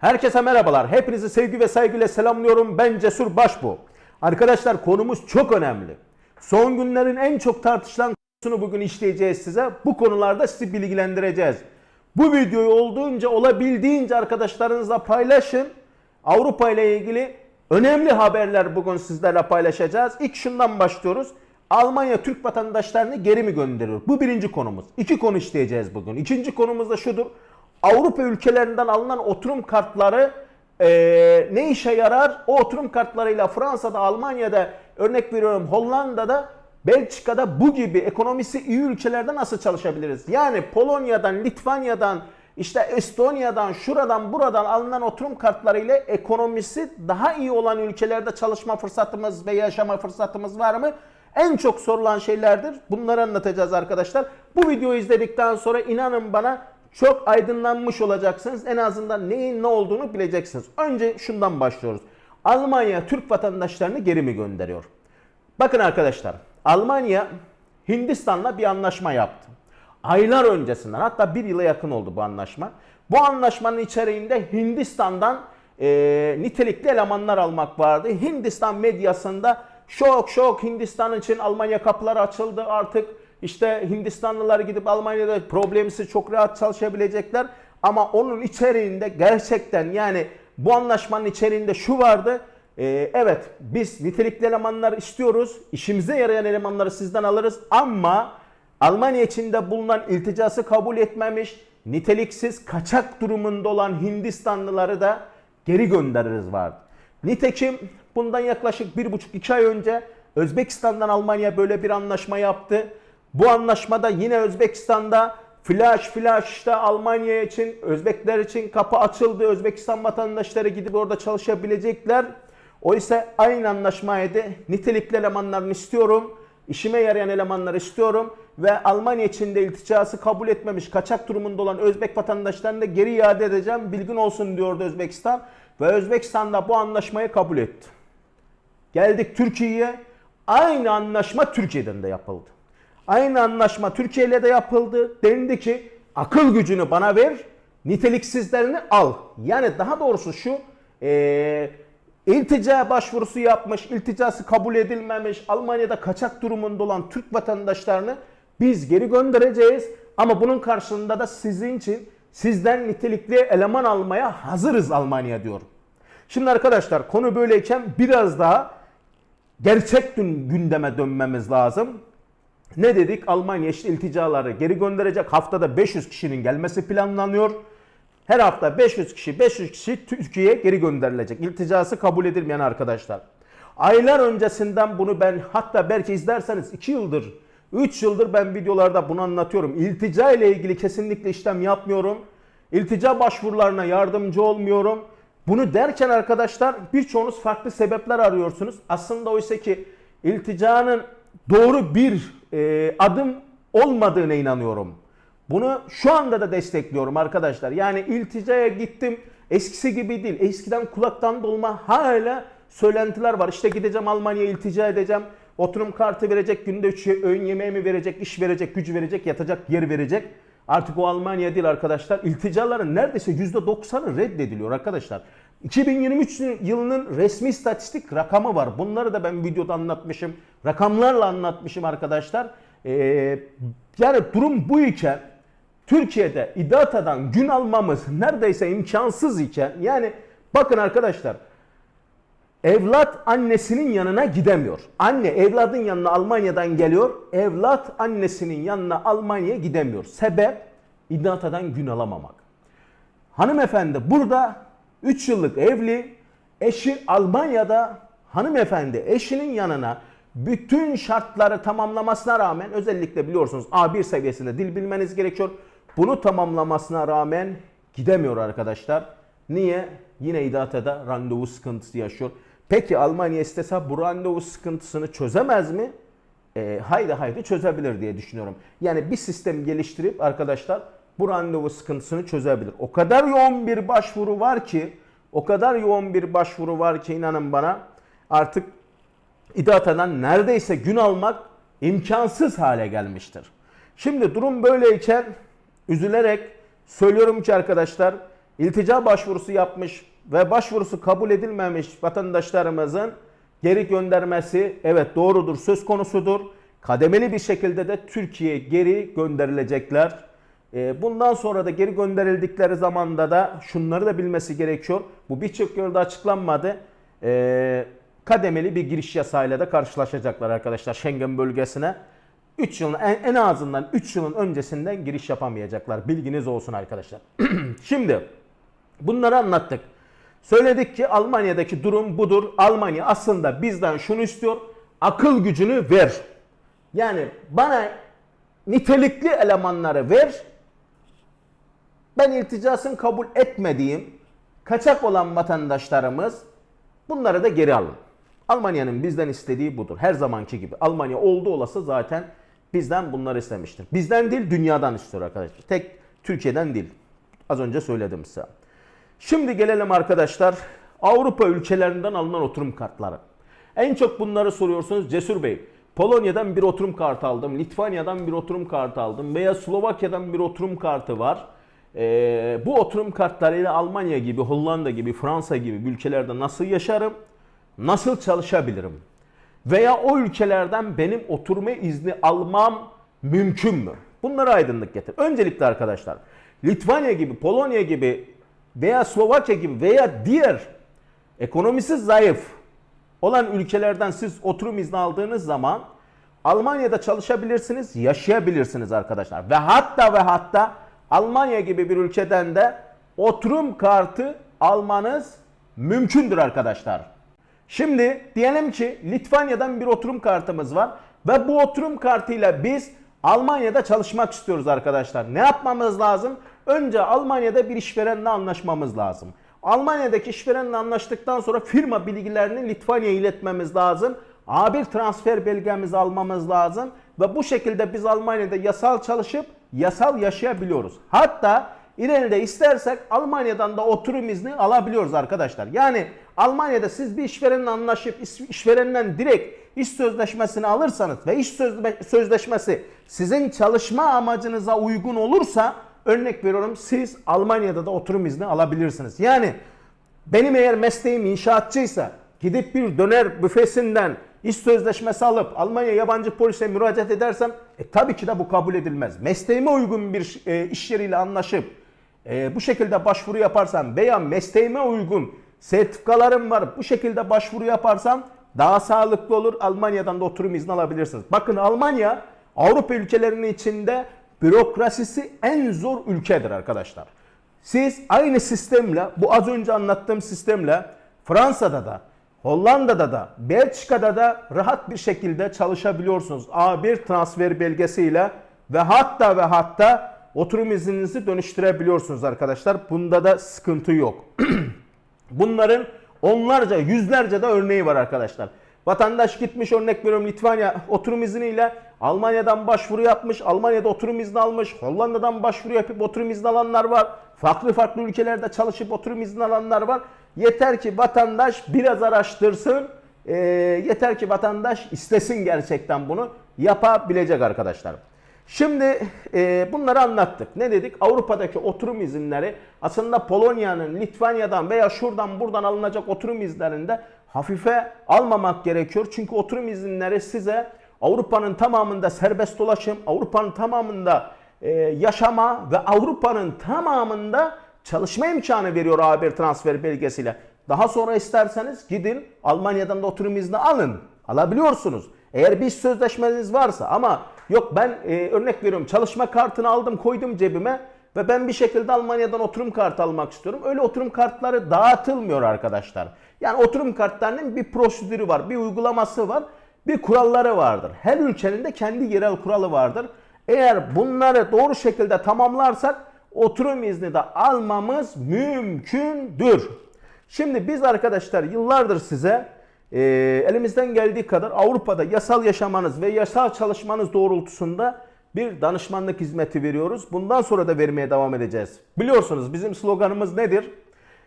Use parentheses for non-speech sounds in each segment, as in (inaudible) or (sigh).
Herkese merhabalar. Hepinizi sevgi ve saygıyla selamlıyorum. Ben Cesur Başbu. Arkadaşlar konumuz çok önemli. Son günlerin en çok tartışılan konusunu bugün işleyeceğiz size. Bu konularda sizi bilgilendireceğiz. Bu videoyu olduğunca olabildiğince arkadaşlarınızla paylaşın. Avrupa ile ilgili önemli haberler bugün sizlerle paylaşacağız. İlk şundan başlıyoruz. Almanya Türk vatandaşlarını geri mi gönderiyor? Bu birinci konumuz. İki konu işleyeceğiz bugün. İkinci konumuz da şudur. Avrupa ülkelerinden alınan oturum kartları eee, ne işe yarar? O oturum kartlarıyla Fransa'da, Almanya'da, örnek veriyorum Hollanda'da, Belçika'da bu gibi ekonomisi iyi ülkelerde nasıl çalışabiliriz? Yani Polonya'dan, Litvanya'dan, işte Estonya'dan, şuradan, buradan alınan oturum kartlarıyla ekonomisi daha iyi olan ülkelerde çalışma fırsatımız ve yaşama fırsatımız var mı? En çok sorulan şeylerdir. Bunları anlatacağız arkadaşlar. Bu videoyu izledikten sonra inanın bana çok aydınlanmış olacaksınız. En azından neyin ne olduğunu bileceksiniz. Önce şundan başlıyoruz. Almanya Türk vatandaşlarını geri mi gönderiyor? Bakın arkadaşlar, Almanya Hindistan'la bir anlaşma yaptı. Aylar öncesinden hatta bir yıla yakın oldu bu anlaşma. Bu anlaşmanın içeriğinde Hindistan'dan e, nitelikli elemanlar almak vardı. Hindistan medyasında şok şok Hindistan için Almanya kapıları açıldı artık. İşte Hindistanlılar gidip Almanya'da problemsiz çok rahat çalışabilecekler. Ama onun içeriğinde gerçekten yani bu anlaşmanın içeriğinde şu vardı. Ee, evet biz nitelikli elemanlar istiyoruz. İşimize yarayan elemanları sizden alırız ama Almanya içinde bulunan ilticası kabul etmemiş, niteliksiz kaçak durumunda olan Hindistanlıları da geri göndeririz vardı. Nitekim bundan yaklaşık bir buçuk iki ay önce Özbekistan'dan Almanya böyle bir anlaşma yaptı. Bu anlaşmada yine Özbekistan'da flash flash işte Almanya için, Özbekler için kapı açıldı. Özbekistan vatandaşları gidip orada çalışabilecekler. Oysa aynı anlaşmaydı. Nitelikli elemanlarını istiyorum. işime yarayan elemanları istiyorum ve Almanya içinde ilticası kabul etmemiş kaçak durumunda olan Özbek vatandaşlarını da geri iade edeceğim. Bilgin olsun diyordu Özbekistan ve Özbekistan da bu anlaşmayı kabul etti. Geldik Türkiye'ye. Aynı anlaşma Türkiye'den de yapıldı. Aynı anlaşma Türkiye ile de yapıldı. Dendi ki akıl gücünü bana ver, niteliksizlerini al. Yani daha doğrusu şu eee iltica başvurusu yapmış, ilticası kabul edilmemiş, Almanya'da kaçak durumunda olan Türk vatandaşlarını biz geri göndereceğiz. Ama bunun karşılığında da sizin için sizden nitelikli eleman almaya hazırız Almanya diyor. Şimdi arkadaşlar konu böyleyken biraz daha gerçek gün gündeme dönmemiz lazım. Ne dedik? Almanya işte ilticaları geri gönderecek. Haftada 500 kişinin gelmesi planlanıyor. Her hafta 500 kişi 500 kişi Türkiye'ye geri gönderilecek. İlticası kabul edilmeyen arkadaşlar. Aylar öncesinden bunu ben hatta belki izlerseniz 2 yıldır 3 yıldır ben videolarda bunu anlatıyorum. İltica ile ilgili kesinlikle işlem yapmıyorum. İltica başvurularına yardımcı olmuyorum. Bunu derken arkadaşlar birçoğunuz farklı sebepler arıyorsunuz. Aslında oysa ki ilticanın doğru bir e, adım olmadığına inanıyorum. Bunu şu anda da destekliyorum arkadaşlar. Yani ilticaya gittim eskisi gibi değil. Eskiden kulaktan dolma hala söylentiler var. İşte gideceğim Almanya'ya iltica edeceğim. Oturum kartı verecek, günde 3 öğün yemeğimi verecek, iş verecek, gücü verecek, yatacak yer verecek. Artık o Almanya değil arkadaşlar. İlticaların neredeyse %90'ı reddediliyor arkadaşlar. 2023 yılının resmi istatistik rakamı var. Bunları da ben videoda anlatmışım. Rakamlarla anlatmışım arkadaşlar. Ee, yani durum bu iken Türkiye'de İDATA'dan gün almamız neredeyse imkansız iken yani bakın arkadaşlar evlat annesinin yanına gidemiyor. Anne evladın yanına Almanya'dan geliyor. Evlat annesinin yanına Almanya'ya gidemiyor. Sebep İDATA'dan gün alamamak. Hanımefendi burada 3 yıllık evli, eşi Almanya'da hanımefendi eşinin yanına bütün şartları tamamlamasına rağmen özellikle biliyorsunuz A1 seviyesinde dil bilmeniz gerekiyor. Bunu tamamlamasına rağmen gidemiyor arkadaşlar. Niye? Yine İDATA'da randevu sıkıntısı yaşıyor. Peki Almanya istese bu randevu sıkıntısını çözemez mi? E, haydi haydi çözebilir diye düşünüyorum. Yani bir sistem geliştirip arkadaşlar bu randevu sıkıntısını çözebilir. O kadar yoğun bir başvuru var ki, o kadar yoğun bir başvuru var ki inanın bana artık İDATA'dan neredeyse gün almak imkansız hale gelmiştir. Şimdi durum böyleyken üzülerek söylüyorum ki arkadaşlar iltica başvurusu yapmış ve başvurusu kabul edilmemiş vatandaşlarımızın geri göndermesi evet doğrudur söz konusudur. Kademeli bir şekilde de Türkiye'ye geri gönderilecekler. Ee, Bundan sonra da geri gönderildikleri zamanda da şunları da bilmesi gerekiyor. Bu birçok yolda açıklanmadı. Ee, Kademeli bir giriş yasağıyla da karşılaşacaklar arkadaşlar Schengen bölgesine. 3 yılın en azından 3 yılın öncesinden giriş yapamayacaklar. Bilginiz olsun arkadaşlar. (clears throat) Şimdi bunları anlattık. Söyledik ki Almanya'daki durum budur. Almanya aslında bizden şunu istiyor. Akıl gücünü ver. Yani bana nitelikli elemanları ver. Ben ilticasını kabul etmediğim kaçak olan vatandaşlarımız bunları da geri alın. Almanya'nın bizden istediği budur. Her zamanki gibi. Almanya oldu olası zaten bizden bunları istemiştir. Bizden değil dünyadan istiyor arkadaşlar. Tek Türkiye'den değil. Az önce söyledim size. Şimdi gelelim arkadaşlar Avrupa ülkelerinden alınan oturum kartları. En çok bunları soruyorsunuz Cesur Bey. Polonya'dan bir oturum kartı aldım, Litvanya'dan bir oturum kartı aldım veya Slovakya'dan bir oturum kartı var. Ee, bu oturum kartlarıyla Almanya gibi, Hollanda gibi, Fransa gibi ülkelerde nasıl yaşarım? Nasıl çalışabilirim? Veya o ülkelerden benim oturma izni almam mümkün mü? Bunları aydınlık getir. Öncelikle arkadaşlar Litvanya gibi, Polonya gibi veya Slovakya gibi veya diğer ekonomisi zayıf olan ülkelerden siz oturum izni aldığınız zaman Almanya'da çalışabilirsiniz, yaşayabilirsiniz arkadaşlar. Ve hatta ve hatta Almanya gibi bir ülkeden de oturum kartı almanız mümkündür arkadaşlar. Şimdi diyelim ki Litvanya'dan bir oturum kartımız var ve bu oturum kartıyla biz Almanya'da çalışmak istiyoruz arkadaşlar. Ne yapmamız lazım? Önce Almanya'da bir işverenle anlaşmamız lazım. Almanya'daki işverenle anlaştıktan sonra firma bilgilerini Litvanya'ya iletmemiz lazım. A1 transfer belgemizi almamız lazım ve bu şekilde biz Almanya'da yasal çalışıp yasal yaşayabiliyoruz. Hatta ileride istersek Almanya'dan da oturum izni alabiliyoruz arkadaşlar. Yani Almanya'da siz bir işverenle anlaşıp iş- işverenden direkt iş sözleşmesini alırsanız ve iş sözle- sözleşmesi sizin çalışma amacınıza uygun olursa örnek veriyorum siz Almanya'da da oturum izni alabilirsiniz. Yani benim eğer mesleğim inşaatçıysa gidip bir döner büfesinden iş sözleşmesi alıp Almanya yabancı polise müracaat edersem e, tabii ki de bu kabul edilmez. Mesleğime uygun bir e, iş yeriyle anlaşıp e, bu şekilde başvuru yaparsam veya mesleğime uygun sertifikalarım var bu şekilde başvuru yaparsam daha sağlıklı olur. Almanya'dan da oturum izni alabilirsiniz. Bakın Almanya Avrupa ülkelerinin içinde bürokrasisi en zor ülkedir arkadaşlar. Siz aynı sistemle bu az önce anlattığım sistemle Fransa'da da Hollanda'da da Belçika'da da rahat bir şekilde çalışabiliyorsunuz. A1 transfer belgesiyle ve hatta ve hatta oturum izninizi dönüştürebiliyorsunuz arkadaşlar. Bunda da sıkıntı yok. (clears throat) Bunların onlarca, yüzlerce de örneği var arkadaşlar. Vatandaş gitmiş örnek veriyorum Litvanya oturum izniyle Almanya'dan başvuru yapmış, Almanya'da oturum izni almış, Hollanda'dan başvuru yapıp oturum izni alanlar var. Farklı farklı ülkelerde çalışıp oturum izni alanlar var. Yeter ki vatandaş biraz araştırsın, e, yeter ki vatandaş istesin gerçekten bunu yapabilecek arkadaşlar. Şimdi e, bunları anlattık. Ne dedik? Avrupa'daki oturum izinleri aslında Polonya'nın, Litvanya'dan veya şuradan buradan alınacak oturum izinlerinde hafife almamak gerekiyor. Çünkü oturum izinleri size Avrupa'nın tamamında serbest dolaşım, Avrupa'nın tamamında e, yaşama ve Avrupa'nın tamamında çalışma imkanı veriyor A1 transfer belgesiyle. Daha sonra isterseniz gidin Almanya'dan da oturum izni alın. Alabiliyorsunuz. Eğer bir sözleşmeniz varsa ama yok ben e, örnek veriyorum çalışma kartını aldım koydum cebime ve ben bir şekilde Almanya'dan oturum kartı almak istiyorum. Öyle oturum kartları dağıtılmıyor arkadaşlar. Yani oturum kartlarının bir prosedürü var, bir uygulaması var, bir kuralları vardır. Her ülkenin de kendi yerel kuralı vardır. Eğer bunları doğru şekilde tamamlarsak oturum izni de almamız mümkündür. Şimdi biz arkadaşlar yıllardır size e, elimizden geldiği kadar Avrupa'da yasal yaşamanız ve yasal çalışmanız doğrultusunda bir danışmanlık hizmeti veriyoruz. Bundan sonra da vermeye devam edeceğiz. Biliyorsunuz bizim sloganımız nedir?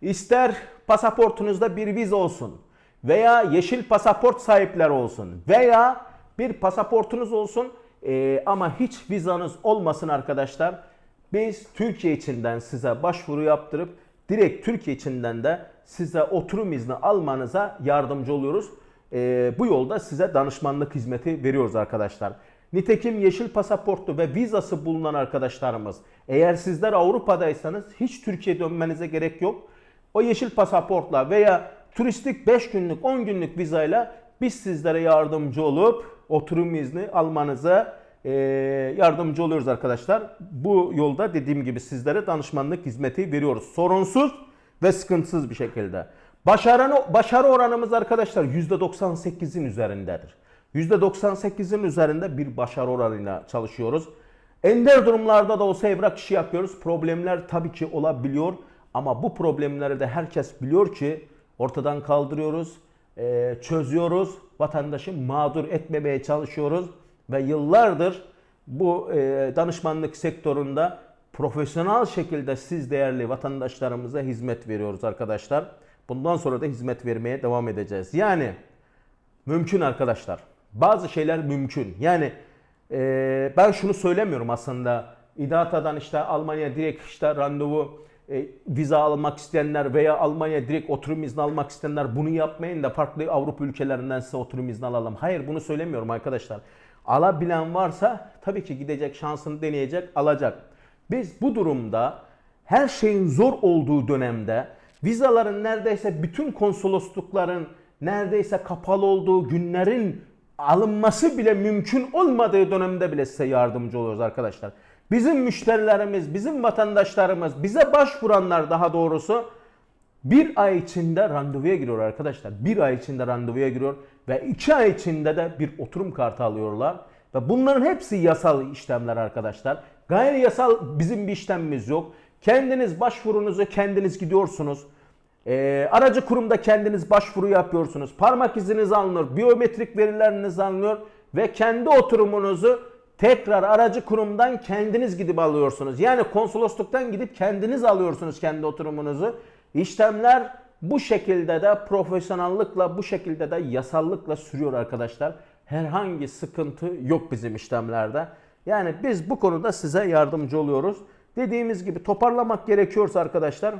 İster pasaportunuzda bir vize olsun veya yeşil pasaport sahipleri olsun veya bir pasaportunuz olsun e, ama hiç vizanız olmasın arkadaşlar. Biz Türkiye içinden size başvuru yaptırıp direkt Türkiye içinden de size oturum izni almanıza yardımcı oluyoruz. Ee, bu yolda size danışmanlık hizmeti veriyoruz arkadaşlar. Nitekim yeşil pasaportlu ve vizası bulunan arkadaşlarımız eğer sizler Avrupa'daysanız hiç Türkiye dönmenize gerek yok. O yeşil pasaportla veya turistik 5 günlük 10 günlük vizayla biz sizlere yardımcı olup oturum izni almanıza yardımcı oluyoruz arkadaşlar. Bu yolda dediğim gibi sizlere danışmanlık hizmeti veriyoruz. Sorunsuz ve sıkıntısız bir şekilde. Başarı, başarı oranımız arkadaşlar %98'in üzerindedir. %98'in üzerinde bir başarı oranıyla çalışıyoruz. Ender durumlarda da olsa evrak işi yapıyoruz. Problemler tabii ki olabiliyor. Ama bu problemleri de herkes biliyor ki ortadan kaldırıyoruz, e, çözüyoruz. Vatandaşı mağdur etmemeye çalışıyoruz. Ve yıllardır bu e, danışmanlık sektöründe profesyonel şekilde siz değerli vatandaşlarımıza hizmet veriyoruz arkadaşlar. Bundan sonra da hizmet vermeye devam edeceğiz. Yani mümkün arkadaşlar. Bazı şeyler mümkün. Yani e, ben şunu söylemiyorum aslında. İDATA'dan işte Almanya direkt işte randevu e, vize almak isteyenler veya Almanya direkt oturum izni almak isteyenler bunu yapmayın da farklı Avrupa ülkelerinden size oturum izni alalım. Hayır bunu söylemiyorum arkadaşlar. Alabilen varsa tabii ki gidecek şansını deneyecek alacak. Biz bu durumda her şeyin zor olduğu dönemde vizaların neredeyse bütün konsoloslukların neredeyse kapalı olduğu günlerin alınması bile mümkün olmadığı dönemde bile size yardımcı oluyoruz arkadaşlar. Bizim müşterilerimiz, bizim vatandaşlarımız, bize başvuranlar daha doğrusu bir ay içinde randevuya giriyor arkadaşlar. Bir ay içinde randevuya giriyor ve iki ay içinde de bir oturum kartı alıyorlar. Ve bunların hepsi yasal işlemler arkadaşlar. Gayri yasal bizim bir işlemimiz yok. Kendiniz başvurunuzu kendiniz gidiyorsunuz. Ee, aracı kurumda kendiniz başvuru yapıyorsunuz. Parmak iziniz alınıyor, biyometrik verileriniz alınıyor ve kendi oturumunuzu tekrar aracı kurumdan kendiniz gidip alıyorsunuz. Yani konsolosluktan gidip kendiniz alıyorsunuz kendi oturumunuzu. İşlemler bu şekilde de profesyonellikle, bu şekilde de yasallıkla sürüyor arkadaşlar. Herhangi sıkıntı yok bizim işlemlerde. Yani biz bu konuda size yardımcı oluyoruz. Dediğimiz gibi toparlamak gerekiyorsa arkadaşlar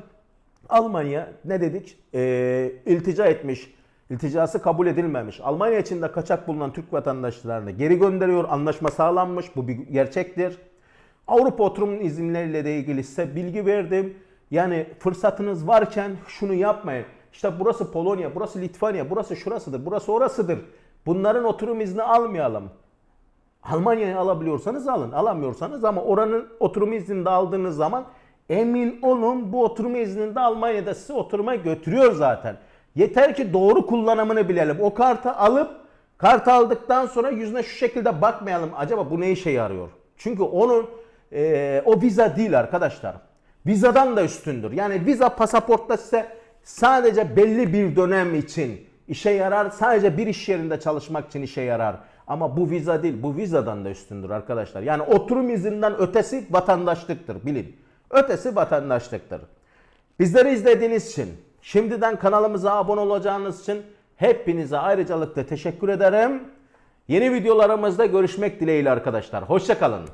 Almanya ne dedik? Ee, iltica etmiş. İlticası kabul edilmemiş. Almanya içinde kaçak bulunan Türk vatandaşlarını geri gönderiyor. Anlaşma sağlanmış. Bu bir gerçektir. Avrupa oturum izinleriyle ilgili size bilgi verdim. Yani fırsatınız varken şunu yapmayın. İşte burası Polonya, burası Litvanya, burası şurasıdır, burası orasıdır. Bunların oturum izni almayalım. Almanya'yı alabiliyorsanız alın. Alamıyorsanız ama oranın oturum iznini de aldığınız zaman emin olun bu oturum iznini de Almanya'da sizi oturuma götürüyor zaten. Yeter ki doğru kullanımını bilelim. O kartı alıp kart aldıktan sonra yüzüne şu şekilde bakmayalım. Acaba bu ne işe yarıyor? Çünkü onun e, o viza değil arkadaşlar. Vizadan da üstündür. Yani viza pasaportta size sadece belli bir dönem için işe yarar. Sadece bir iş yerinde çalışmak için işe yarar. Ama bu viza değil. Bu vizadan da üstündür arkadaşlar. Yani oturum izinden ötesi vatandaşlıktır bilin. Ötesi vatandaşlıktır. Bizleri izlediğiniz için, şimdiden kanalımıza abone olacağınız için hepinize ayrıcalıkla teşekkür ederim. Yeni videolarımızda görüşmek dileğiyle arkadaşlar. Hoşçakalın.